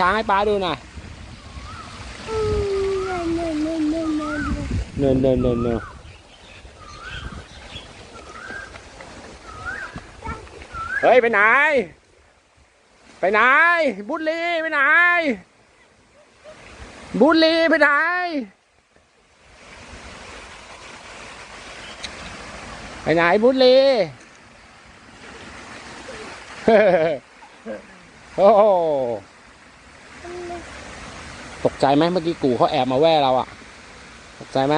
ช้างให้ป้าดูหน่อยเนินเนินเนินเนินเฮ้ย ไปไหน ไปไหน บุญลีไปไหน บุญลีไปไหน ไปไหนบุญลีโอ้โห ตกใจไหมเมื่อกี้กูเขาแอบมาแว่เราอะตกใจไหม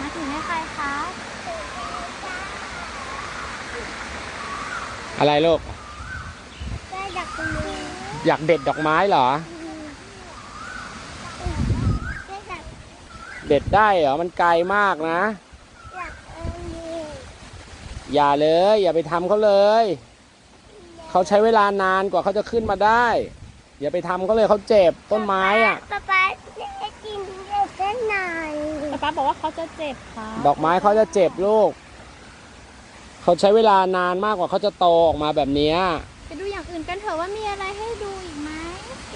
มาถึงให้ใครคะอะไรลูก ได้ดักมืออยากเด็ดดอกไม้เหรอ ได้ดัก เด็ดได้เหรอ มันไกลมากนะดักเออนี่อย่าเลย อย่าไปทำเขาเลย เขาใช้เวลานานกว่าเขาจะขึ้นมาได้ อย่าไปทำเขาเลยเขาเจ็บต้นไม้อะ ป๊าป๊าจะกินเด็กได้ไหนป๊าป๊าบอกว่าเขาจะเจ็บค่ะดอกไม้เขาจะเจ็บลูก เขาใช้เวลานานมากกว่าเขาจะโตออกมาแบบเนี้ยไปดูอย่างอื่นกันเถอะว่ามีอะไรให้ดูอีกไหม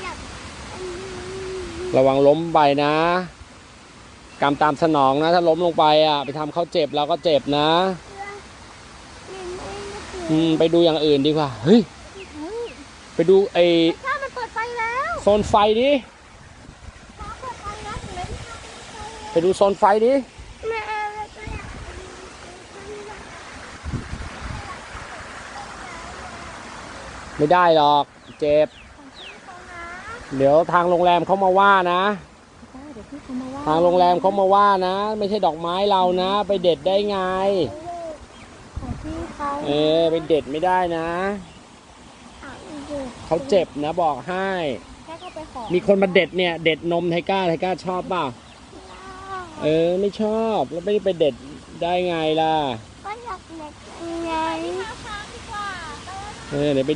อยากอันนี้ระวังล้มไปนะ กรรมตามสนองนะ ถ้าล้มลงไปอะ ไปทำเขาเจ็บเราก็เจ็บนะมันไม่ได้อืมไปดูอย่างอื่นดีกว่า เฮ้ย ไปดูไอถ้ามันเปิดไฟแล้วโซนไฟดิฟ้าเปิดไฟแล้วถึงเลยไปดูโซนไฟดิแม่แล้วก็อยากไม่ได้หรอก เจ็บ เดี๋ยวทางโรงแรมเขามาว่านะ เดี๋ยวพี่เขามาว่าทางโรงแรมเขามาว่านะ ไม่ใช่ดอกไม้เรานะ ไปเด็ดได้ไง ของพี่เขาเออไปเด็ดไม่ได้นะเอาอยู่เขาเจ็บนะบอกให้ แค่เข้าไปขอมีคนมาเด็ดเนี่ย เด็ดนมไทก้าไทก้าชอบเปล่าเออไม่ชอบแล้วไม่ได้ไปเด็ดได้ไงล่ะ ก็อยากเด็กไงช้างดีกว่าเออเดี๋ยวไป